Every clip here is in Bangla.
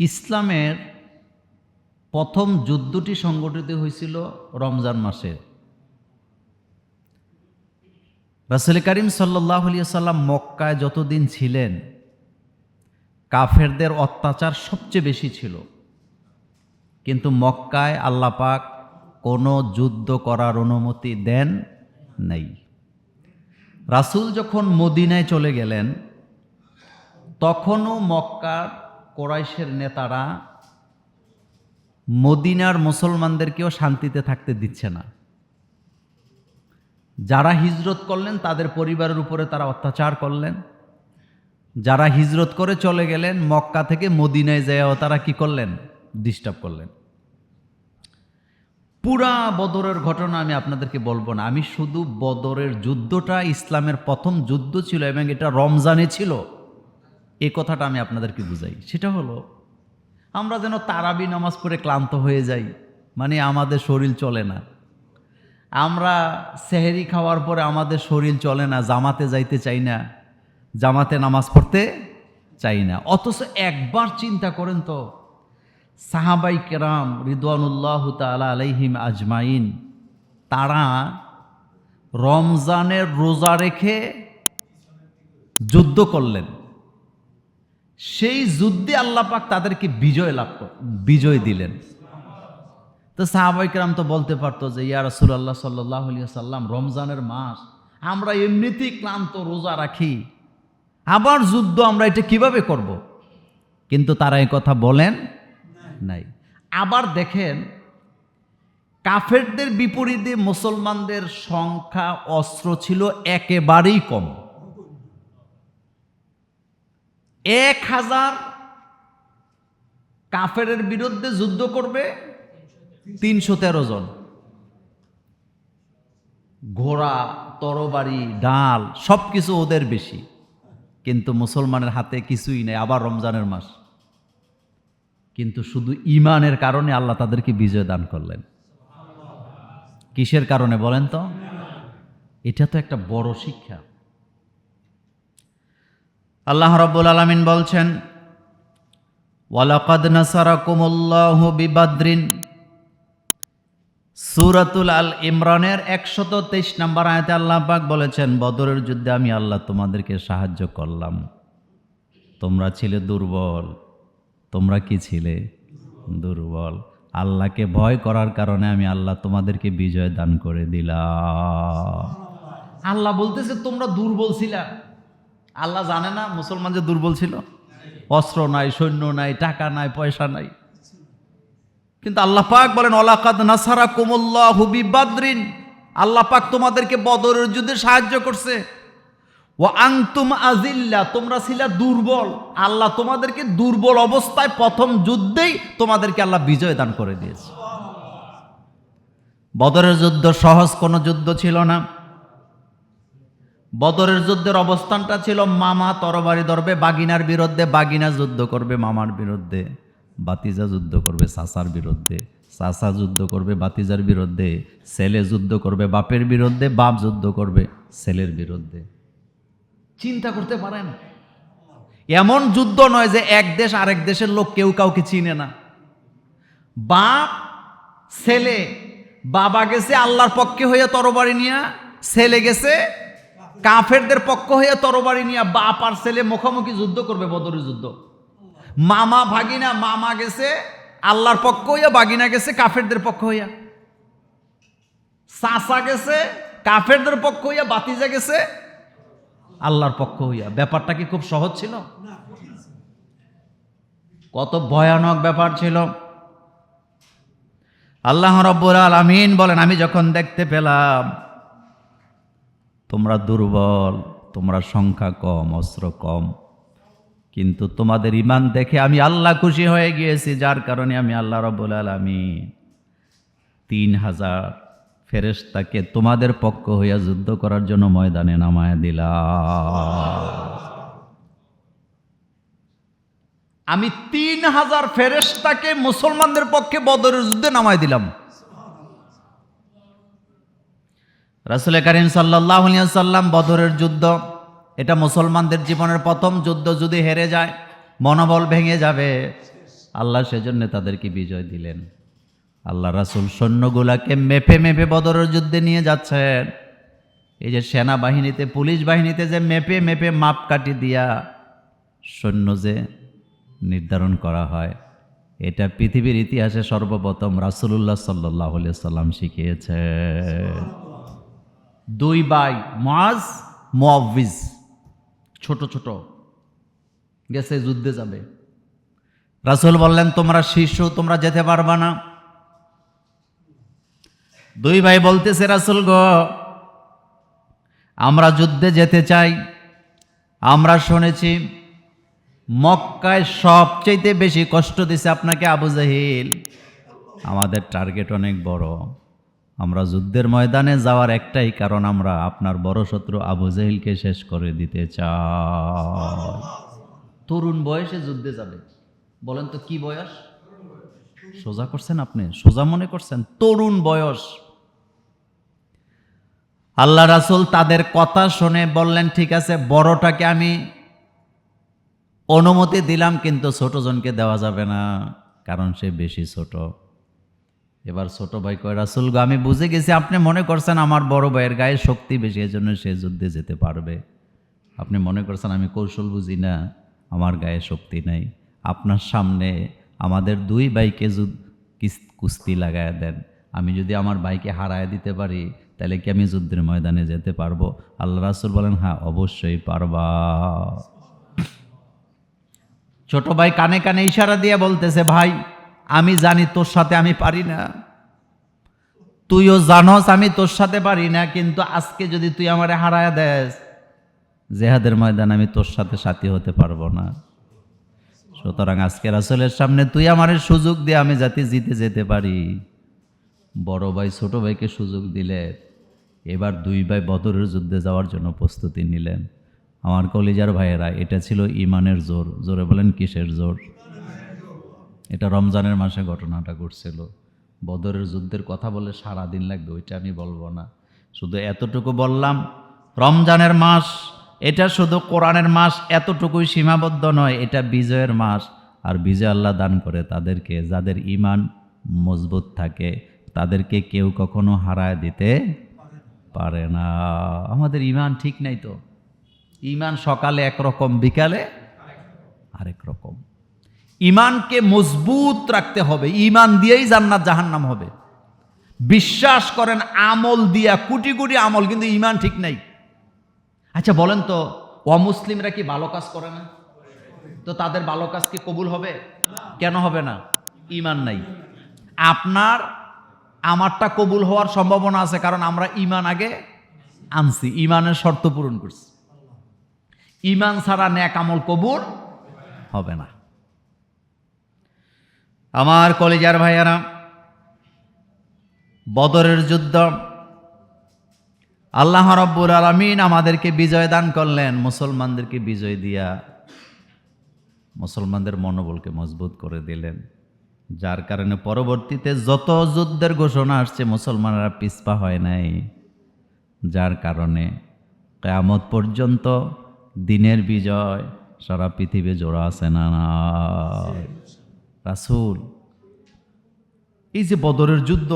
ইসলামের প্রথম যুদ্ধটি সংগঠিত হয়েছিল রমজান মাসে। রাসুল করিম সাল্লাহ সাল্লাম মক্কায় যতদিন ছিলেন, কাফেরদের অত্যাচার সবচেয়ে বেশি ছিল। কিন্তু মক্কায় আল্লাপাক কোনো যুদ্ধ করার অনুমতি দেন নাই। রাসুল যখন মদিনায় চলে গেলেন, তখনও মক্কার কোরাইশের নেতারা মদিনার মুসলমানদেরকেও শান্তিতে থাকতে দিচ্ছে না। যারা হিজরত করলেন, তাদের পরিবারের উপরে তারা অত্যাচার করলেন। যারা হিজরত করে চলে গেলেন, মক্কা থেকে মদিনায় যাওয়া তারা কি করলেন? ডিস্টার্ব করলেন। পুরা বদরের ঘটনা আমি আপনাদেরকে বলব না। আমি শুধু বদরের যুদ্ধটা ইসলামের প্রথম যুদ্ধ ছিল এবং এটা রমজানে ছিল। এই কথাটা আমি আপনাদেরকে বুঝাই। সেটা হলো, আমরা যেন তারাবি নামাজ পড়ে ক্লান্ত হয়ে যাই মানে আমাদের শরীর চলে না। আমরা সেহেরি খাওয়ার পরে আমাদের শরীর চলে না, জামাতে যাইতে চাই না, জামাতে নামাজ পড়তে চাই না। অথচ একবার চিন্তা করেন তো, সাহাবাই কেরাম রিদওয়ানুল্লাহ তালা আলাইহিম আজমাইন, তারা রমজানের রোজা রেখে যুদ্ধ করলেন। সেই যুদ্ধে আল্লাপাক তাদেরকে বিজয় লাভ বিজয় দিলেন। তো সাহাবাইকরাম তো বলতে পারতো যে, ইয়া রসুল্লাহ সাল্লাহ সাল্লাম রমজানের মাস, আমরা এমনিতেই ক্লান্ত, রোজা রাখি। আবার যুদ্ধ আমরা এটা কীভাবে করব। কিন্তু তারা এই কথা বলেন নাই। আবার দেখেন, কাফেরদের বিপরীতে মুসলমানদের সংখ্যা অস্ত্র ছিল একেবারেই কম। এক হাজার কাফেরের বিরুদ্ধে যুদ্ধ করবে তিনশো তেরো জন। ঘোড়া, তরবারি, ডাল সব কিছু ওদের বেশি। কিন্তু মুসলমানের হাতে কিছুই নেই, আবার রমজানের মাস। কিন্তু শুধু ইমানের কারণে আল্লাহ তাদেরকে বিজয় দান করলেন। কিসের কারণে বলেন তো? এটা তো একটা বড় শিক্ষা। আল্লাহ রব্বুল আলমিন বলছেন, ওয়ালাকাদ নাসারাকুমুল্লাহু বিবাদ্রিন। সুরাতুল আল ইমরানের একশত তেইশ নম্বর আয়তে আল্লাহ পাক বলেছেন, বদরের যুদ্ধে আমি আল্লাহ তোমাদেরকে সাহায্য করলাম। তোমরা ছিলে দুর্বল, তোমরা কি ছিলে দুর্বল? আল্লাহকে ভয় করার কারণে আমি আল্লাহ তোমাদেরকে বিজয় দান করে দিলাম। আল্লাহ বলতেছে, তোমরা দুর্বল ছিলা। আল্লাহ জানে না, মুসলমান যে দুর্বল ছিল। অস্ত্র নাই, সৈন্য নাই, টাকা নাই, পয়সা নাই। কিন্তু আল্লাহ পাক বলেন অলাকাদ নাসারা কুমুল্লাহ হুবি বাদ্রিন আল্লাহ পাক তোমাদেরকে বদরের যুদ্ধে সাহায্য করছে। ও আংতুম আজিল্লা তোমরা ছিলা দুর্বল। আল্লাহ তোমাদেরকে দুর্বল অবস্থায় প্রথম যুদ্ধেই তোমাদেরকে আল্লাহ বিজয় দান করে দিয়েছে। বদরের যুদ্ধ সহজ কোনো যুদ্ধ ছিল না। বদরের যুদ্ধের অবস্থানটা ছিল, মামা তরবারি ধরবে, বাগিনার বিরুদ্ধে, বাগিনা যুদ্ধ করবে, মামার বিরুদ্ধে, বাতিজা যুদ্ধ করবে, সাসার বিরুদ্ধে, সাসা যুদ্ধ করবে, বাতিজার বিরুদ্ধে, ছেলে যুদ্ধ করবে, বাপের বিরুদ্ধে, বাপ যুদ্ধ করবে, ছেলের বিরুদ্ধে। চিন্তা করতে পারেন, এমন যুদ্ধ নয় যে এক দেশ আরেক দেশের লোক কেউ কাউকে চিনে না। বাপ, ছেলে, বাবা গেছে আল্লাহর পক্ষে হয়ে তরবারি নিয়ে, ছেলে গেছে কাফেরদের পক্ষ হইয়া তরবারি নিয়ে বাপ আর ছেলে মুখোমুখি যুদ্ধ করবে বদরের যুদ্ধ। মামা ভাগিনা, মামা গেছে, আল্লাহর পক্ষ হইয়া বাগিনা গেছে, কাফেরদের পক্ষ হইয়া। চাচা গেছে, কাফেরদের পক্ষ হইয়া বাতিজা গেছে, আল্লাহর পক্ষ হইয়া। ব্যাপারটা কি খুব সহজ ছিল? কত ভয়ানক ব্যাপার ছিল। আল্লাহ রব্বুল আলামিন বলেন, আমি যখন দেখতে পেলাম তোমরা দুর্বল, তোমরা সংখ্যা কম, অস্ত্র কম। কিন্তু তোমাদের ইমান দেখে আমি আল্লাহ খুশি হয়ে গিয়েছি, যার কারণে আমি আল্লাহ রব্বুল আলামিন তিন হাজার ফেরেশতাকে তোমাদের পক্ষ হইয়া যুদ্ধ করার জন্য ময়দানে নামায় দিলাম। আমি তিন হাজার ফেরেশতাকে মুসলমানদের পক্ষে বদরের যুদ্ধে নামায় দিলাম। রাসুল করিম সাল্লাহ সাল্লাম বদরের যুদ্ধ, এটা মুসলমানদের জীবনের প্রথম যুদ্ধ যদি হেরে যায়, মনোবল ভেঙে যাবে। আল্লাহ সেজন্য তাদেরকে বিজয় দিলেন। আল্লাহ রাসুল সৈন্যগুলাকে মেপে মেপে বদরের যুদ্ধে নিয়ে যাচ্ছেন। এই যে সেনাবাহিনীতে, পুলিশ বাহিনীতে যে মেপে মেপে মাপকাঠি দিয়া সৈন্য যে নির্ধারণ করা হয়, এটা পৃথিবীর ইতিহাসে সর্বপ্রথম রাসুলুল্লাহ সাল্লাহ সাল্লাম শিখিয়েছে দুই ভাই মাজ মোয়াবিজ ছোট ছোট। গেছে, যুদ্ধে যাবে। রাসুল বললেন, তোমরা শিশু, তোমরা যেতে পারবা না। দুই ভাই বলতেছে, রাসুল গো, আমরা যুদ্ধে যেতে চাই। আমরা শুনেছি, মক্কায় সবচাইতে বেশি কষ্ট দিছে আপনাকে আবু জাহিল। আমাদের টার্গেট অনেক বড়। আমরা যুদ্ধের ময়দানে যাওয়ার একটাই কারণ আমরা আপনার বড় শত্রু আবু জাহিলকে শেষ করে দিতে চাই। তরুণ বয়সে যুদ্ধে যাবে। বলেন তো কি বয়স? সোজা করছেন আপনি? সোজা মনে করছেন? তরুণ বয়স। আল্লাহ রাসুল তাদের কথা শুনে বললেন, ঠিক আছে, বড়টাকে আমি অনুমতি দিলাম, কিন্তু ছোটজনকে দেওয়া যাবে না, কারণ সে বেশি ছোট। এবার ছোট ভাই কয়, রাসুল গো, আমি বুঝে গেছি আপনি মনে করছেন আমার বড় ভাইয়ের গায়ে শক্তি বেশি, এজন্য সে যুদ্ধে যেতে পারবে। আপনি মনে করছেন আমি কৌশল বুঝি না, আমার গায়ে শক্তি নাই। আপনার সামনে আমাদের দুই ভাইকে কুস্তি লাগায় দেন। আমি যদি আমার ভাইকে হারায় দিতে পারি, তাহলে কি আমি যুদ্ধের ময়দানে যেতে পারব? আল্লাহ রাসুল বলেন হ্যাঁ অবশ্যই পারবা। ছোট ভাই কানে কানে ইশারা দিয়ে বলতেছে, ভাই আমি জানি তোর সাথে আমি পারি না। তুইও জানস আমি তোর সাথে পারি না, কিন্তু আজকে যদি তুই আমারে হারায় দেস, জেহাদের ময়দান আমি তোর সাথে সাথী হতে পারব না। সুতরাং আজকে রাসলের সামনে তুই আমার সুযোগ দিয়ে আমি যাতে জিতে যেতে পারি। বড় ভাই, ছোট ভাইকে সুযোগ দিলে এবার দুই ভাই বদরের যুদ্ধে যাওয়ার জন্য প্রস্তুতি নিলেন। আমার কলিজার ভাইয়েরা, এটা ছিল ইমানের জোর। জোরে বলেন, কিসের জোর? এটা রমজানের মাসে ঘটনাটা ঘটছিল। বদরের যুদ্ধের কথা বলে সারা দিন লাগবে, ওইটা আমি বলব না। শুধু এতটুকু বললাম, রমজানের মাস, এটা শুধু কোরআনের মাস, এতটুকুই সীমাবদ্ধ নয়, এটা বিজয়ের মাস। আর বিজয় আল্লাহ দান করে তাদেরকে, যাদের ইমান মজবুত থাকে, তাদেরকে কেউ কখনো হারায় দিতে পারে না। আমাদের ইমান ঠিক নাই তো? ইমান সকালে একরকম বিকালে আরেক রকম। ইমানকে মজবুত রাখতে হবে। ইমান দিয়েই জান্নাত জাহান্নাম হবে। বিশ্বাস করেন, আমল দিয়া কোটি কোটি আমল, কিন্তু ইমান ঠিক নাই। আচ্ছা বলেন তো, অমুসলিমরা কি ভালো কাজ করে না? তো তাদের ভালো কাজ কি কবুল হবে? কেন হবে না? ইমান নাই। আপনার, আমারটা কবুল হওয়ার সম্ভাবনা আছে, কারণ আমরা ইমান আগে আনছি। ইমানের শর্ত পূরণ করছি। ইমান ছাড়া ন্যাক আমল কবুল হবে না। আমার কলেজার ভাইয়ারা, বদরের যুদ্ধ। আল্লাহ রব্বুল আলমিন আমাদেরকে বিজয় দান করলেন, মুসলমানদেরকে বিজয় দিয়া মুসলমানদের মনোবলকে মজবুত করে দিলেন। যার কারণে পরবর্তীতে যত যুদ্ধের ঘোষণা আসছে, মুসলমানরা পিছপা হয় নাই। যার কারণে কেয়ামত পর্যন্ত দিনের বিজয় সারা পৃথিবী জোড়া আছে না? রাসূল। এই যে বদরের যুদ্ধ,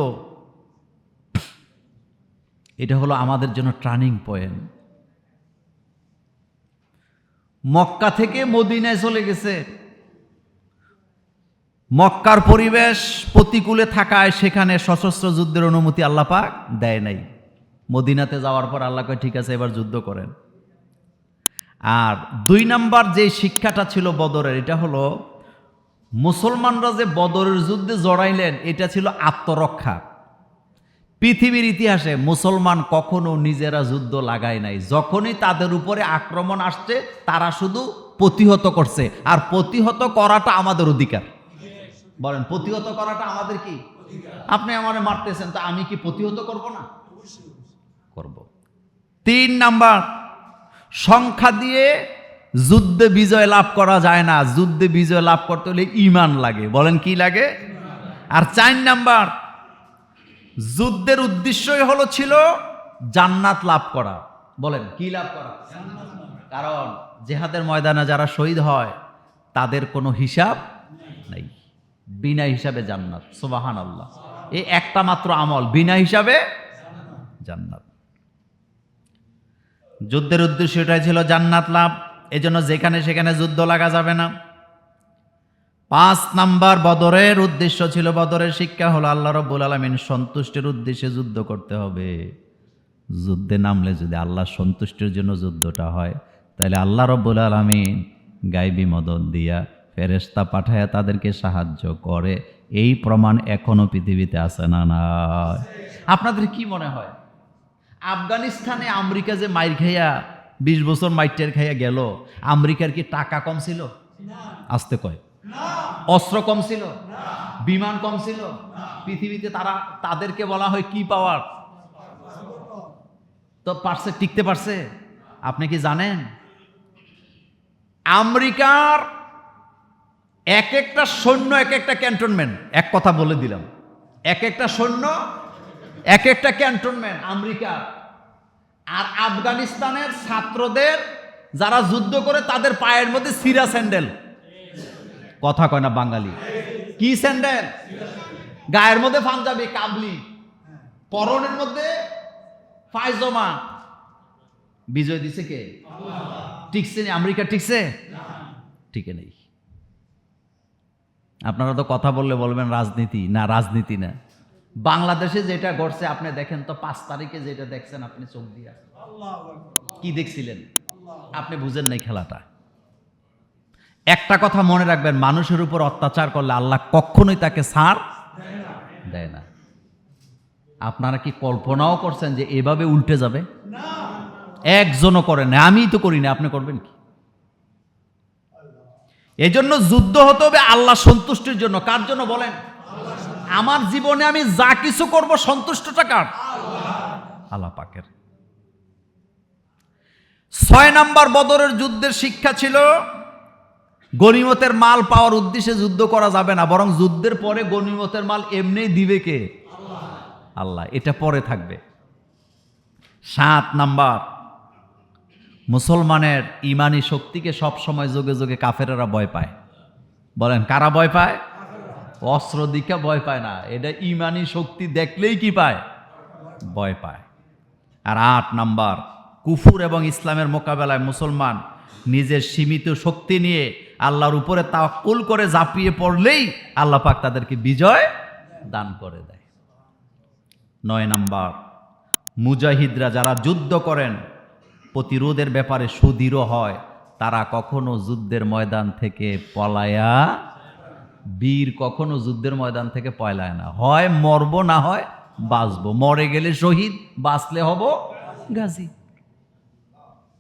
এটা হলো আমাদের জন্য টার্নিং পয়েন্ট মক্কা থেকে মদিনায় চলে গেছে। মক্কার পরিবেশ প্রতিকূলে থাকায় সেখানে সশস্ত্র যুদ্ধের অনুমতি আল্লাহ পাক দেয় নাই। মদিনাতে যাওয়ার পর আল্লাহ কয়, ঠিক আছে, এবার যুদ্ধ করেন। আর দুই নাম্বার যে শিক্ষাটা ছিল বদরের, এটা হলো মুসলমানরা যে বদরের যুদ্ধে জড়াইলেন, এটা ছিল আত্মরক্ষা। পৃথিবীর ইতিহাসে মুসলমান কখনো নিজেরা যুদ্ধ লাগায় নাই। যখনই তাদের উপরে আক্রমণ আসছে, তারা শুধু প্রতিহত করছে। আর প্রতিহত করাটা আমাদের অধিকার। বলেন, প্রতিহত করাটা আমাদের কি? আপনি আমার মারতেছেন, তা আমি কি প্রতিহত করব না? করব। তিন নাম্বার, সংখ্যা দিয়ে যুদ্ধে বিজয় লাভ করা যায় না। যুদ্ধে বিজয় লাভ করতে হলে ইমান লাগে। বলেন কি লাগে? আর চার নাম্বার, যুদ্ধের উদ্দেশ্যই হলো ছিল জান্নাত লাভ করা। বলেন, কি লাভ করা? কারণ জেহাদের ময়দানে যারা শহীদ হয়, তাদের কোনো হিসাব নেই। বিনা হিসাবে জান্নাত। সুবাহান আল্লাহ এই একটা মাত্র আমল, বিনা হিসাবে জান্নাত। যুদ্ধের উদ্দেশ্য এটাই ছিল জান্নাত লাভ। এজন্য যেখানে সেখানে যুদ্ধ লাগা যাবে না। পাঁচ নাম্বার, বদরের উদ্দেশ্য ছিল বদরের শিক্ষা হলো আল্লাহ রব্বুল আলমিন সন্তুষ্টির উদ্দেশ্যে যুদ্ধ করতে হবে। যুদ্ধে নামলে যদি আল্লাহ সন্তুষ্টির জন্য যুদ্ধটা হয়, তাহলে আল্লাহ রব্বুল আলমিন গাইবি মদন দিয়া ফেরেস্তা পাঠায় তাদেরকে সাহায্য করে। এই প্রমাণ এখনও পৃথিবীতে আছে না না আপনাদের কি মনে হয়? আফগানিস্তানে আমেরিকা যে মাইর খাইয়া বিশ বছর মাইটের খাইয়া গেল। আমেরিকার কি টাকা কম ছিল? আসতে কয়। অস্ত্র কম ছিল? বিমান কম ছিল? পৃথিবীতে তারা তাদেরকে বলা হয় কি পাওয়ার? তো পারছে টিকতে পারছে? আপনি কি জানেন? আমেরিকার এক একটা সৈন্য এক একটা ক্যান্টনমেন্ট। এক কথা বলে দিলাম। এক একটা সৈন্য এক একটা ক্যান্টনমেন্ট আমেরিকার। আর আফগানিস্তানের ছাত্রদের যারা যুদ্ধ করে তাদের পায়ের মধ্যে সিরা স্যান্ডেল। কথা কয় না বাঙালি? কি স্যান্ডেল? গায়ের মধ্যে পাঞ্জাবি, কাবলি। পরনের মধ্যে পায়জমা। বিজয় দিছে কে? টিকছে? আমেরিকা টিকছে? টিকে নেই। আপনারা তো কথা বললে বলবেন রাজনীতি। না রাজনীতি না। বাংলাদেশে যেটা ঘটছে আপনি দেখেন তো পাঁচ তারিখে যেটা দেখছেন আপনি চোখ দিয়া কি দেখছিলেন? আপনি বুঝেন নাই খেলাটা। একটা কথা মনে রাখবেন মানুষের উপর অত্যাচার করলে আল্লাহ কখনোই তাকে ছাড় দেয় না। আপনারা কি কল্পনাও করছেন যে এভাবে উল্টে যাবে? একজনও করেন না আমিই তো করি না আপনি করবেন কি? এজন্য যুদ্ধ হতে হবে আল্লাহ সন্তুষ্টির জন্য। কার জন্য বলেন? আমার জীবনে আমি যা কিছু করব, সন্তুষ্টটা কার? আল্লাহ পাকের। ছয় নাম্বার বদরের যুদ্ধের শিক্ষা ছিল, গনিমতের মাল পাওয়ার উদ্দেশ্যে যুদ্ধ করা যাবে না, বরং যুদ্ধের পরে গনিমতের মাল এমনিই দিবে কে? আল্লাহ, এটা পরে থাকবে। সাত নাম্বার, মুসলমানের ইমানি শক্তিকে সব সময় যোগে যোগে কাফেরেরা ভয় পায়। বলেন, কারা ভয় পায়? অস্ত্র দিকে ভয় পায় না। এটা ইমানি শক্তি দেখলেই কি পায়? ভয় পায়। আর আট নাম্বার, কুফুর এবং ইসলামের মোকাবেলায় মুসলমান নিজের সীমিত শক্তি নিয়ে আল্লাহর উপরে তাকুল করে ঝাঁপিয়ে পড়লেই আল্লাহ পাক তাদেরকে বিজয় দান করে দেয়। নয় নাম্বার, মুজাহিদরা যারা যুদ্ধ করেন, প্রতিরোধের ব্যাপারে সুদৃঢ় হয়, তারা কখনো যুদ্ধের ময়দান থেকে পলায়া বীর কখনো যুদ্ধের ময়দান থেকে পয়লায় না। হয় মরব না হয় বাঁচবো। মরে গেলে শহীদ বাঁচলে হব গাজী।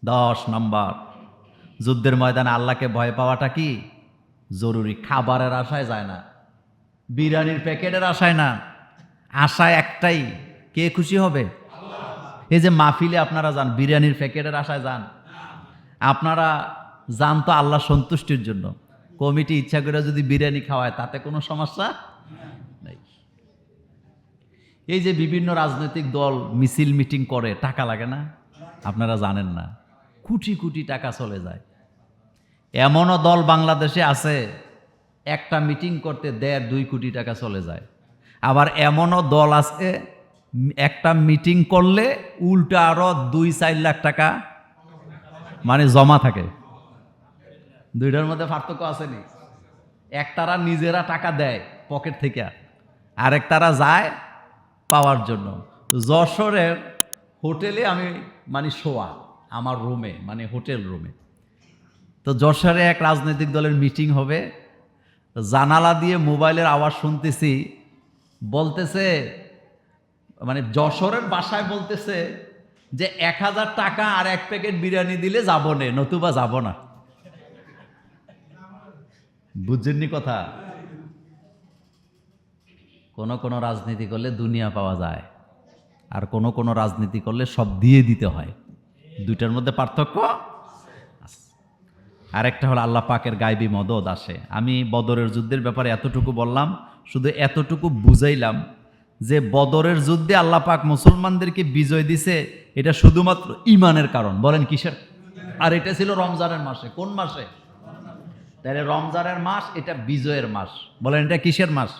দশ নম্বর যুদ্ধের ময়দানে আল্লাহকে ভয় পাওয়াটা কি? জরুরি। খাবারের আশায় যায় না বিরিয়ানির প্যাকেটের আশায় না। আশায় একটাই কে খুশি হবে? এই যে মাহফিলে আপনারা যান বিরিয়ানির প্যাকেটের আশায় যান। আপনারা যান তো আল্লাহ সন্তুষ্টির জন্য। কমিটি ইচ্ছা করে যদি বিরিয়ানি খাওয়ায়, তাতে কোনো সমস্যা নেই। এই যে বিভিন্ন রাজনৈতিক দল মিছিল মিটিং করে, টাকা লাগে না? আপনারা জানেন না। কোটি কোটি টাকা চলে যায়। এমনও দল বাংলাদেশে আছে, একটা মিটিং করতে দেড় দুই কোটি টাকা চলে যায়। আবার এমনও দল আছে, একটা মিটিং করলে উল্টা আরও দুই চার লাখ টাকা মানে জমা থাকে। দুইটার মধ্যে পার্থক্য আসেনি। একটারা নিজেরা টাকা দেয় পকেট থেকে আরেকটারা যায় পাওয়ার জন্য। যশোরের হোটেলে আমি মানে শোয়া, আমার রুমে মানে হোটেল রুমে। তো যশোরে এক রাজনৈতিক দলের মিটিং হবে। জানালা দিয়ে মোবাইলের আওয়াজ শুনতেছি, বলতেছে মানে যশোরের বাসায় বলতেছে যে, এক হাজার টাকা আর এক প্যাকেট বিরিয়ানি দিলে যাব নে, নতুবা যাব না। বুঝছেননি কথা? কোন কোন রাজনীতি করলে দুনিয়া পাওয়া যায়, আর কোন কোন রাজনীতি করলে সব দিয়ে দিতে হয়। দুইটার মধ্যে পার্থক্য। আরেকটা হলো আল্লাহ পাকের গাইবি মদত আসে। আমি বদরের যুদ্ধের ব্যাপারে এতটুকু বললাম, শুধু এতটুকু বুঝাইলাম যে বদরের যুদ্ধে আল্লাহ পাক মুসলমানদেরকে বিজয় দিছে, এটা শুধুমাত্র ইমানের কারণ। বলেন কিসের? আর এটা ছিল রমজানের মাসে। কোন মাসে? তাহলে রমজানের মাস এটা বিজয়ের মাস। বলেন এটা কিসের মাস?